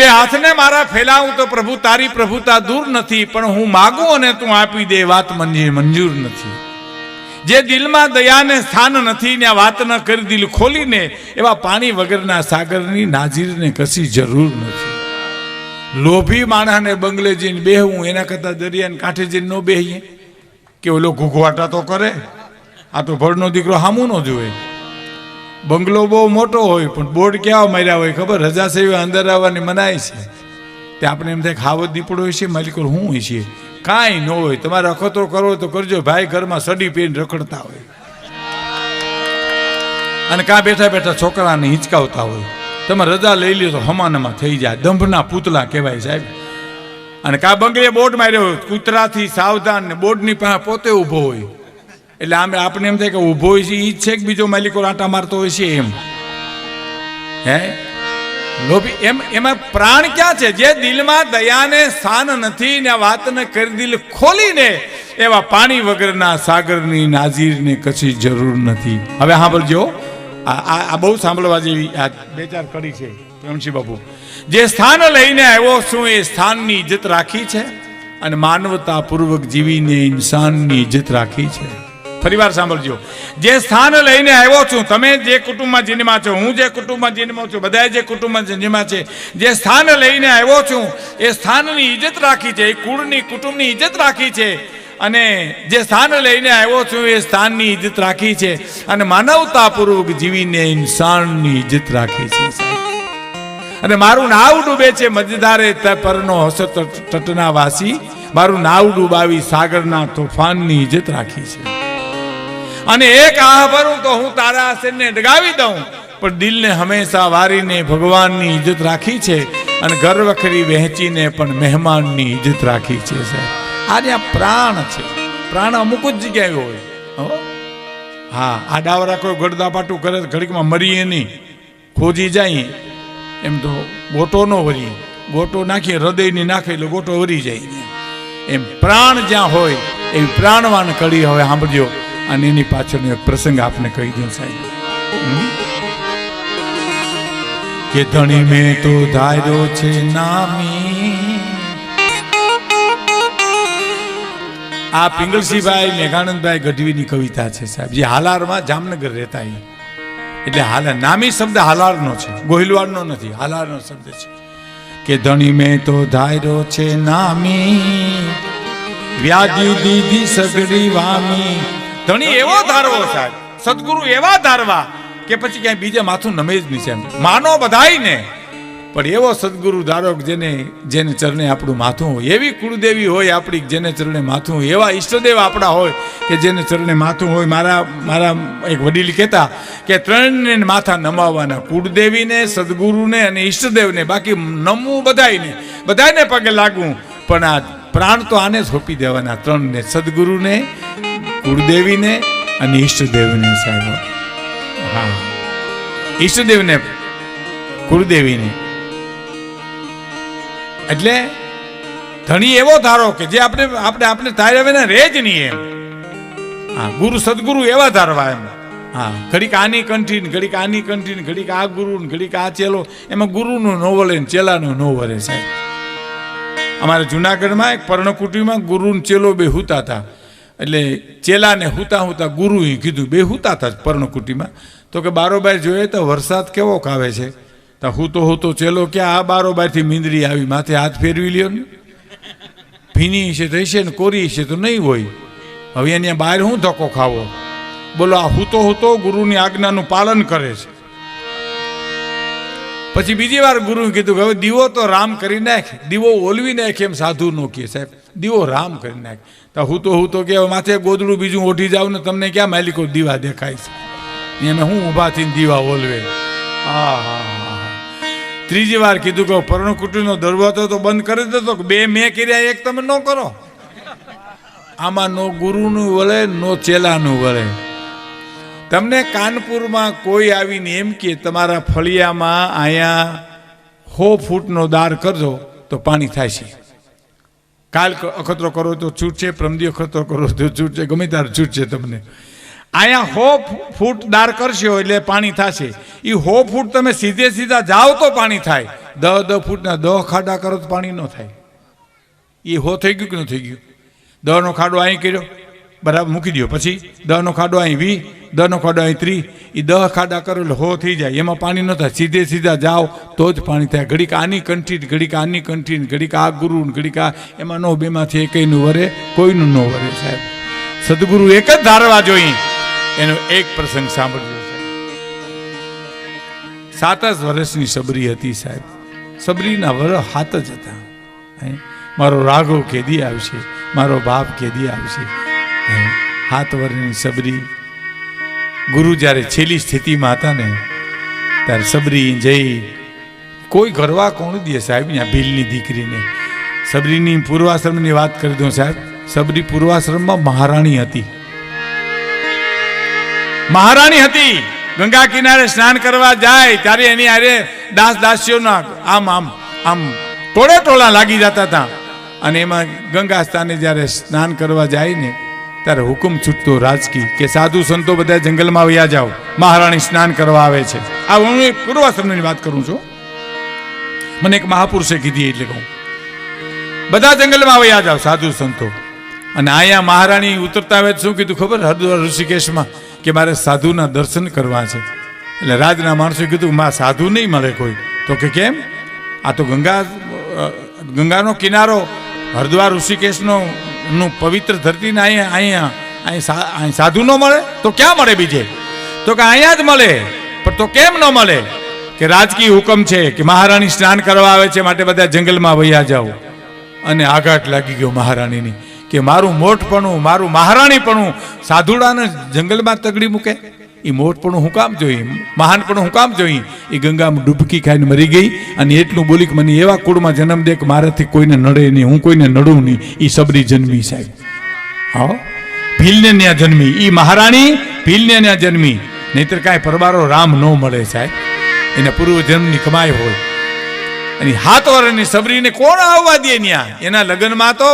બે હાથને મારા ફેલાવું તો પ્રભુ, તારી પ્રભુતા દૂર નથી, પણ હું માગું અને તું આપી દે વાત મંજૂર મંજૂર નથી. જે દિલમાં દયાને સ્થાન નથી, ને આ વાત ન કરી દિલ ખોલીને, એવા પાણી વગરના સાગરની નાજીરને કશી જરૂર નથી. લોભી માણસને બંગલે જઈને બેહવું એના કરતાં દરિયાને કાંઠે જઈને ન બેહીએ. કે ઓલો ઘૂઘવાટા તો કરે. આ તો ભળનો દીકરો હામું ન જોવે બંગલો બહુ મોટો હોય, પણ બોર્ડ ક્યાં માર્યા હોય ખબર? રજા સેવી અંદર આવવાની મનાય છે. તે આપણે એમ થાય ખાવત દીપડો હોય છે માલિકો હું હોય છે કાંઈ ન હોય, તમારે અખતરો કરવો તો કરજો, ભાઈ ઘરમાં સડી પીને રખડતા હોય. અને કાં બેઠા બેઠા છોકરાને હિંચકાવતા હોય. તમે રજા લઈ લ્યો તો હમાનમાં થઈ જાય. દંભના પૂતલા કહેવાય સાહેબ. અને કા બંગલે બોર્ડ માર્યો કૂતરાથી સાવધાન ને બોર્ડની પાસે પોતે ઊભો હોય. એટલે આમ આપણે એમ થાય કે ઊભો હોય છે એ જ છે કે બીજો માલિકો આંટા મારતો હોય છે એમ? હે? લોભી, એમ, એમાં પ્રાણ ક્યાં છે? જે દિલમાં દયાને સ્થાન નથી ને વાતને કરી દિલ ખોલીને એવા પાણી વગરના સાગરની નાજીરને કશી જરૂર નથી. હવે સાંભળજો આ આ બહુ સાંભળવા જેવી આ બે ચાર કડી છે પ્રેમસિંહ બાપુ. જે સ્થાન લઈને આવ્યો શું એ સ્થાનની ઇજ્જત રાખી છે અને માનવતા પૂર્વક જીવીને ઇન્સાનની ઇજ્જત રાખી છે. ફરીવાર સાંભળજો. જે સ્થાન લઈને આવ્યો છું, તમે જે કુટુંબમાં જન્મા છો, હું જે કુટુંબમાં જન્મો છું બધા જે કુટુંબમાં જન્મા છે, જે સ્થાન લઈને આવ્યો છું, એ સ્થાનની ઇજ્જત રાખી છે, એ કુળની, કુટુંબની ઇજ્જત રાખી છે. અને જે સ્થાન લઈને આવ્યો છું, એ સ્થાનની ઇજ્જત રાખી છે. અને માનવતાપૂર્વક જીવીને ઇન્સાનની ઇજ્જત રાખી છે અને મારું નાવ ડૂબે છે, મજદારે પરનો હસ તટના વાસી મારું નાવ ડૂબાવી સાગરના તોફાનની ઇજ્જત રાખી છે. અને એક આહ ભરું તો હું તારા આસનને ડગાવી દઉં. પણ દિલને હંમેશા વારીને ભગવાનની ઇજ્જત રાખી છે અને ઘર વખરી વહેંચીને પણ મહેમાનની ઇજ્જત રાખી છે, સાહેબ. આજે આ પ્રાણ છે. પ્રાણ અમુક જ જગ્યાએ હોય. હા? આ ડાવરા કોઈ ગડદાપાટું કરે ઘડીકમાં મરીએ નહીં. ખોજી જાય. એમ તો ગોટો ન વરીએ ગોટો નાખીએ, હૃદયની નાખે એટલે ગોટો વરી જાય. એમ પ્રાણ જ્યાં હોય, એવી પ્રાણવાન કડી હવે સાંભળજો. અને એની પાછળનો એક પ્રસંગ આપને કહી દઉં સાહેબ. કે ધણી મેં તો ધાર્યો છે નામી. આ પિંગળસિંહભાઈ મેઘાનંદભાઈ ગઢવીની કવિતા છે સાહેબ. જે હાલારમાં જામનગર રહેતા એ એટલે હાલ નામી શબ્દ હાલારનો છે. ગોહિલવાડનો નથી, હાલારનો શબ્દ છે. કે ધણી મેં તો ધાર્યો છે નામી. વ્યાધિ દીધી સગડી વામી. ધણી એવો ધારવો. સાહેબ સદગુરુ એવા ધારવા કે પછી ક્યાંય બીજે માથું નમે જ નહીં છે માનો બધાય ને પણ એવો સદગુરુ ધારો જેને જેને ચરણે આપણું માથું હોય. એવી કુળદેવી હોય આપણી જેને ચરણે માથું હોય. એવા ઈષ્ટદેવ આપણા હોય કે જેને ચરણે માથું હોય. મારા મારા એક વડીલ કહેતા કે ત્રણને માથા નમાવવાના. કુળદેવીને સદગુરુને અને ઈષ્ટદેવને. બાકી નમવું બધાયને. બધાયને પગે લાગવું. પણ આ પ્રાણ તો આને સોંપી દેવાના. ત્રણને સદગુરુને કુળદેવીને અને ઈષ્ટદેવને સાહેબ. હા. ઈષ્ટદેવને કુળદેવીને. એટલે ધણી એવો ધારો કે જે આપણે આપણે આપણે તાર્યા ને રહે જ નહીં એમ. હા ગુરુ સદગુરુ એવા ધારવા એમ. હા ઘડીક આની કંઠી ને ઘડીક આની કંઠી ને ઘડીક આ ગુરુ ને ઘડીક આ ચેલો. એમાં ગુરુનું નો વળે ને ચેલાનું નો વળે સાહેબ. અમારે જુનાગઢમાં એક પર્ણકુટીમાં ગુરુ ને ચેલો બે હુતા હતા. એટલે ચેલાને હુતા હુતા ગુરુએ કીધું, બે હુતા હતા પર્ણકુટીમાં. તો કે, બારોબાર જોઈએ તો વરસાદ કેવો કાવે છે? તો હુતો હુતો ચેલો કે, આ બારોબારથી મીંદડી આવી, માથે હાથ ફેરવી લ્યો ને. ભીની છે તો હશે ને, કોરી છે તો નહીં હોય. હવે એને બહાર હું ધક્કો ખાવો? બોલો, આ હુતો હુતો ગુરુની આજ્ઞાનું પાલન કરે છે. પછી બીજી વાર ગુરુએ કીધું કે, હવે દીવો તો રામ કરી નાખ, દીવો ઓલવી નાખ એમ સાધુ નો કહે સાહેબ દીવો રામ કરી નાખ. તો હું તો હું તો કે માથે ગોદડું બીજું ઓઢી જાઉં ને તમને ક્યાં માલિકો દીવા દેખાય છે? એને હું ઊભા થઈને દીવા ઓલવે. હા હા ત્રીજી વાર કીધું કે પર્ણકુટીનો દરવાજો તો બંધ કરી દેતો. બે મેં કર્યા, એક તમે ન કરો. આમાં નો ગુરુનું વળે, નો ચેલાનું વળે. તમને કાનપુરમાં કોઈ આવીને એમ કે તમારા ફળિયામાં અહીંયા હો ફૂટનો દાર કરજો, તો પાણી થાય છે. કાલ અખતરો કરો તો છૂટ છે પ્રમદી અખતરો કરો તો છૂટ છે ગમે ત્યારે છૂટ છે તમને. અહીંયા હો ફૂટ દાર કરશો એટલે પાણી થશે. એ હો ફૂટ તમે સીધે સીધા જાઓ તો પાણી થાય. દહ દહ ફૂટના દહ ખાડા કરો તો પાણી ન થાય. એ હો થઈ ગયું કે ન થઈ ગયું? દહનો ખાડો અહીં કર્યો. બરાબર, મૂકી દો પછી દહનો ખાડો અહીં વી, દહનો ખાડો અહીં ત્રી. એ દહ ખાડા કરેલો હો થઈ જાય. એમાં પાણી ન થાય. સીધે સીધા જાઓ, તો જ પાણી થાય. ઘડીક આની કંઠી ઘડીક આની કંઠી ઘડીક આ ગુરુ ઘડીક આ. એમાં નો બેમાંથી એકયનું વરે, કોઈનું ન વરે સાહેબ. સદગુરુ એક જ ધારવા જોઈએ. એનો એક પ્રસંગ સાહેબ. સાત જ વર્ષની સબરી હતી સાહેબ. સબરીના વર હાથ જ હતા. મારો રાઘવ કેદી આવશે. મારો બાપ કેદી આવશે? હાથ વર્ષની સબરી. ગુરુ જ્યારે છેલ્લી સ્થિતિમાં હતા ને, ત્યારે સબરી જઈ કોઈ ઘરવા કોણ દે સાહેબ? ત્યાં ભીલની દીકરીને. સબરીની પૂર્વાશ્રમની વાત કરી દઉં સાહેબ. સબરી પૂર્વાશ્રમમાં મહારાણી હતી. મહારાણી હતી. ગંગા કિનારે સ્નાન કરવા જાય, ત્યારે એની આરે દાસ દાસીઓના આમ આમ આમ ટોળે ટોળા લાગી જતા હતા. અને એમાં ગંગા સ્થાને જ્યારે સ્નાન કરવા જાય ને ત્યારે હુકમ છૂટતો રાજકી કે સાધુ સંતો બધા જંગલમાં વયા જાઓ. મહારાણી સ્નાન કરવા આવે છે. આ હું એક પૂર્વાશ્રમની વાત કરું છું. મને એક મહાપુરુષે કીધી એટલે કહું. બધા જંગલમાં વયા જાઓ સાધુ સંતો. અને અહીંયા મહારાણી ઉતરતા આવે શું કીધું ખબર? હરિદ્વાર ઋષિકેશમાં કે મારે સાધુના દર્શન કરવા છે. એટલે રાજના માણસોએ કીધું, માં, સાધુ નહીં મળે કોઈ. તો કે કેમ? આ તો ગંગા ગંગાનો કિનારો, હરિદ્વાર ઋષિકેશનો નું પવિત્ર ધરતીને અહીંયા અહીંયા અહીં સાધુ ન મળે? તો ક્યાં મળે બીજે? તો કે અહીંયા જ મળે, પણ તો કેમ ન મળે? કે રાજકીય હુકમ છે કે મહારાણી સ્નાન કરવા આવે છે માટે બધા જંગલમાં વૈયા જાઓ. અને આઘાત લાગી ગયો મહારાણીની, કે મારું મોઠપણું મારું મહારાણીપણું સાધુડાને જંગલમાં તગડી મૂકે? એ મોટપણું હું કામ જોઈ, મહાનપણું હું કામ જોઈ. એ ગંગામાં ડૂબકી ખાઈને મરી ગઈ અને એટલું બોલી કે મને એવા કુળમાં જન્મ દે કે મારાથી કોઈને નડે નહીં, હું કોઈને નડું નહીં. એ સબરી જન્મી સાહેબ. હા? ભીલને ત્યાં જન્મી. એ મહારાણી ભીલને ત્યાં જન્મી. નહીતર કાંઈ પરબારો રામ ન મળે સાહેબ. એના પૂર્વ જન્મની કમાઈ હોય. અને હાથ સબરીને કોણ આવવા દે ત્યાં એના લગ્નમાં તો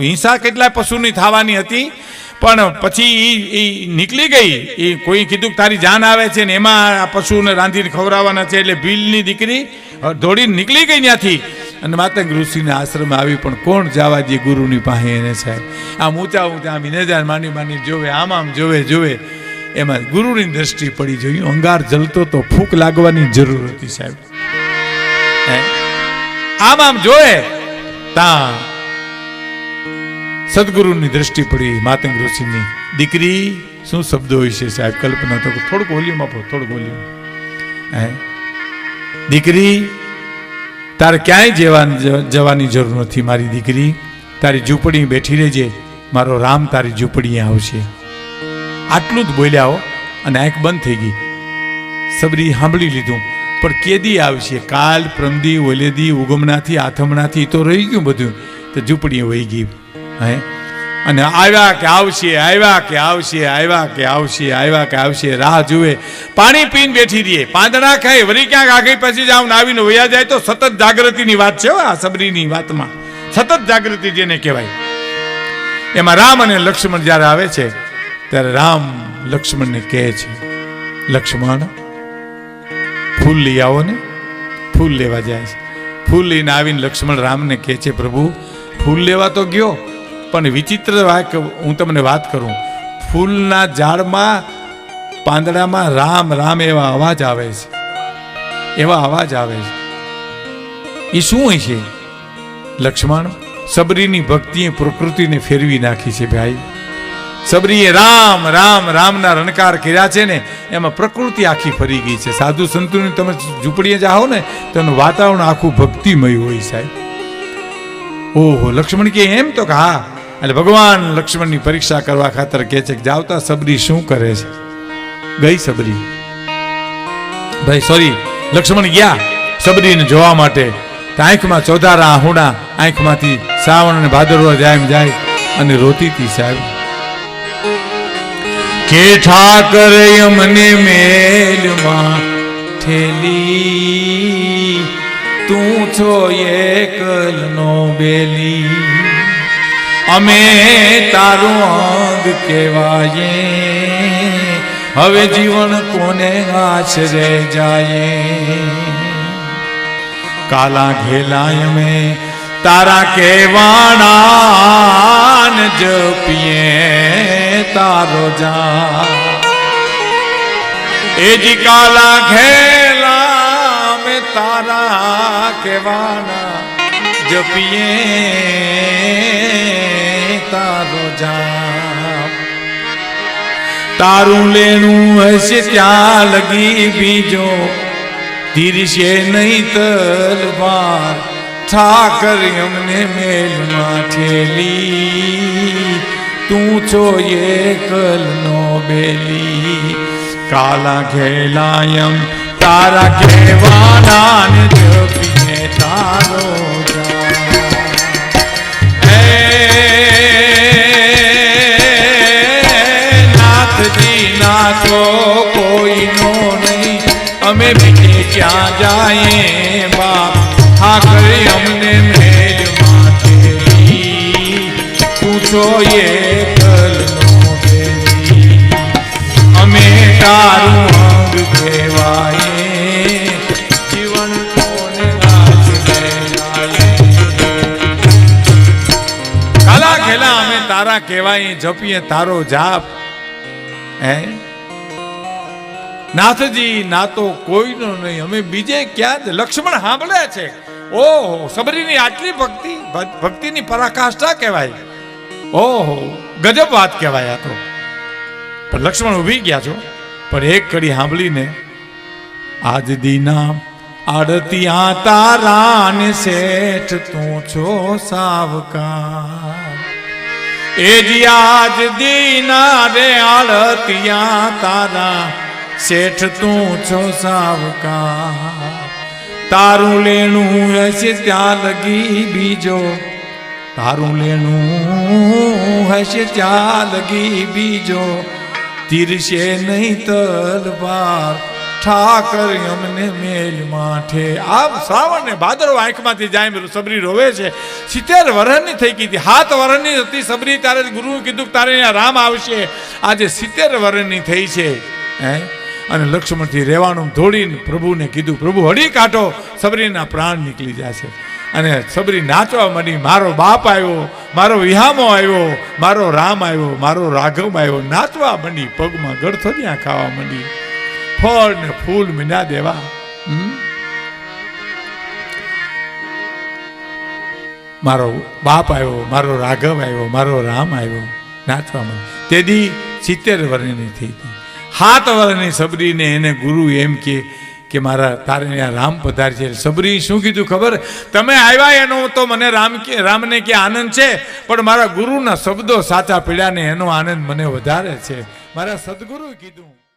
હિંસા કેટલા પશુની થવાની હતી. પણ પછી એ નીકળી ગઈ. એ કોઈ કીધું તારી જાન આવે છે ને એમાં આ પશુને રાંધીને ખવડાવવાના છે એટલે ભીલની દીકરી દોડીને નીકળી ગઈ ત્યાંથી. અને માતંગ ઋષિના આશ્રમ આવી પણ કોણ જવા દે ગુરુની પાસે એને સાહેબ? આમ ઊંચા ઊંચા, આમ નેજાર માની માની જોવે, આમ આમ જોવે જોવે. એમાં ગુરુની દ્રષ્ટિ પડી જોયું અંગાર જલતો તો ફૂંક લાગવાની જરૂર હતી સાહેબ? આમ આમ જોવે, તા સદગુરુની દ્રષ્ટિ પડી, માતંગ ઋષિની. દીકરી, શું શબ્દો હોય છે સાહેબ? કલ્પના તો થોડુંક વોલ્યુમ આપો, થોડુંક વોલ્યુમ હે? દીકરી, તારે ક્યાંય જવા જવાની જરૂર નથી મારી દીકરી. તારી ઝૂંપડી બેઠી રહેજે. મારો રામ તારી ઝૂંપડીએ આવશે. આટલું જ બોલ્યા હો, અને આંખ બંધ થઈ ગઈ. સબરી સાંભળી લીધું. પણ કેદી આવશે? કાલ પ્રમદી, ઓલેદી, ઉગમનાથી આથમણાથી તો રહી ગયું બધું. તો ઝૂંપડીએ વહી ગઈ. હે? અને આવ્યા કે આવશે, આવ્યા કે આવશે, આવ્યા કે આવશે, આવ્યા કે આવશે, રાહ જુએ. પાણી પીને બેઠી રહીએ. પાંદડા ખાય, વળી ક્યાંક આગળ પછી જ આવું આવીને વયા જાય તો સતત જાગૃતિની વાત છે આ સબરીની વાતમાં. સતત જાગૃતિ જેને કહેવાય. એમાં રામ અને લક્ષ્મણ જ્યારે આવે છે, ત્યારે રામ લક્ષ્મણને કહે છે, લક્ષ્મણ, ફૂલ લઈ આવો ને. ફૂલ લેવા જાય છે. ફૂલ લઈને આવીને લક્ષ્મણ રામને કહે છે, પ્રભુ, ફૂલ લેવા તો ગયો પણ વિચિત્ર હું તમને વાત કરું. ફૂલના ઝાડમાં, પાંદડામાં રામ રામ એવા અવાજ આવે છે. એવા અવાજ આવે છે. એ શું હોય છે? લક્ષ્મણ, સબરીની ભક્તિએ પ્રકૃતિને ફેરવી નાખી છે ભાઈ. સબરીએ રામ રામ, રામના રણકાર કર્યા છે ને, એમાં પ્રકૃતિ આખી ફરી ગઈ છે. સાધુ સંતોની તમે ઝૂંપડીએ જાઓ ને તો એનું વાતાવરણ આખું ભક્તિમય હોય સાહેબ. ઓહો, લક્ષ્મણ કે એમ તો કે હા એટલે ભગવાન લક્ષ્મણની પરીક્ષા કરવા ખાતર કહે છે કે જાવતા સબરી શું કરે છે? ગઈ સબરી. ભાઈ સોરી લક્ષ્મણ ગયા સબરીને જોવા માટે. આંખમાં ચોધારા આહુડા, આંખમાંથી શ્રાવણ અને ભાદરવા જાય જાય અને રોતી હતી સાહેબ. કે ઠાકર યમને મેલમાં ઠેલી, તું છો એકલનો બેલી. અમે તારું અંગ કહેવાય. હવે જીવન કોને આશરે જાય? કાલા ઘેલાય મેં તારા કેવાણા ને જપીએ તારો જા એ જી કાલા ઘેલા અમે તારા કેવાના જપીએ તારો જાપ. તારું લેણું હશે ત્યાં લગી બીજો. તીરશે નહીં તલવાર ઠાકર અમને મેલમાં ઠેલી તું છો એકલ નો બેલી. કાલા ઘેલાયમ, તારા કહેવાના જપીએ તારો નાથજી નાથો કોઈનો નહીં. અમે બીજે ક્યાં જાય બાપ? હા કરી અમને મેજ માથેલી પૂછો એ કલનો અમે તારું અંગ કહેવાય કહેવાય, જપીએ તારો જાપ. હે? નાથજી, ના કોઈનો નહીં. અમે બીજે ક્યાં જ- લક્ષ્મણ સાંભળે છે. ઓહો, સબરીની આટલી ભક્તિ ભક્તિની પરાકાષ્ઠા કહેવાય. ઓહો, ગજબ વાત કહેવાય આ તો. પણ લક્ષ્મણ ઊભી ગયા છો. પણ એક કડી સાંભળીને, આજ દીના આડતિયા તારા ને શેઠ તું છો સાવકાર. એ આજ દીના રે આળતિયા તારા. શેઠ તું છો સાવકા તારું લેણું હશે ત્યાં લગી બીજો. તારું લેણું હશે ત્યાં લગી બીજો. તીરશે નહીં તલવાર. ઠાકર અમને મેલ માઠે આમ શ્રાવણ ને ભાદરવ આંખમાંથી જાય સબરી રોવે છે. સિત્તેર વરણની થઈ ગઈ હતી. હાથ વરણની હતી સબરી. તારે ગુરુ કીધું તારે અહીંયા રામ આવશે. આજે સિત્તેર વરણની થઈ છે. હે? અને લક્ષ્મણથી રહેવાનું ધોડીને પ્રભુને કીધું, પ્રભુ, હળી કાઢો. સબરીના પ્રાણ નીકળી જશે. અને સબરી નાચવા માંડી, મારો બાપ આવ્યો, મારો વિહામો આવ્યો, મારો રામ આવ્યો, મારો રાઘવ આવ્યો. નાચવા માંડી, પગમાં ગળથડિયા ખાવા માંડી. ફળ ને ફૂલ મીના દેવા? મારો બાપ આવ્યો, મારો રાઘવ આવ્યો, મારો રામ આવ્યો નાચવા માંડી તેદી સિત્તેર વર્ષની થઈ હતી. સાત વર્ષની સબરીને એને ગુરુ એમ કે કે મારા તારે ત્યાં રામ પધાર છે. સબરી, શું કીધું ખબર? તમે આવ્યા એનો તો મને રામ કે, રામને કે આનંદ છે, પણ મારા ગુરુના શબ્દો સાચા પીડ્યા ને એનો આનંદ મને વધારે છે. મારા સદગુરુ કીધું.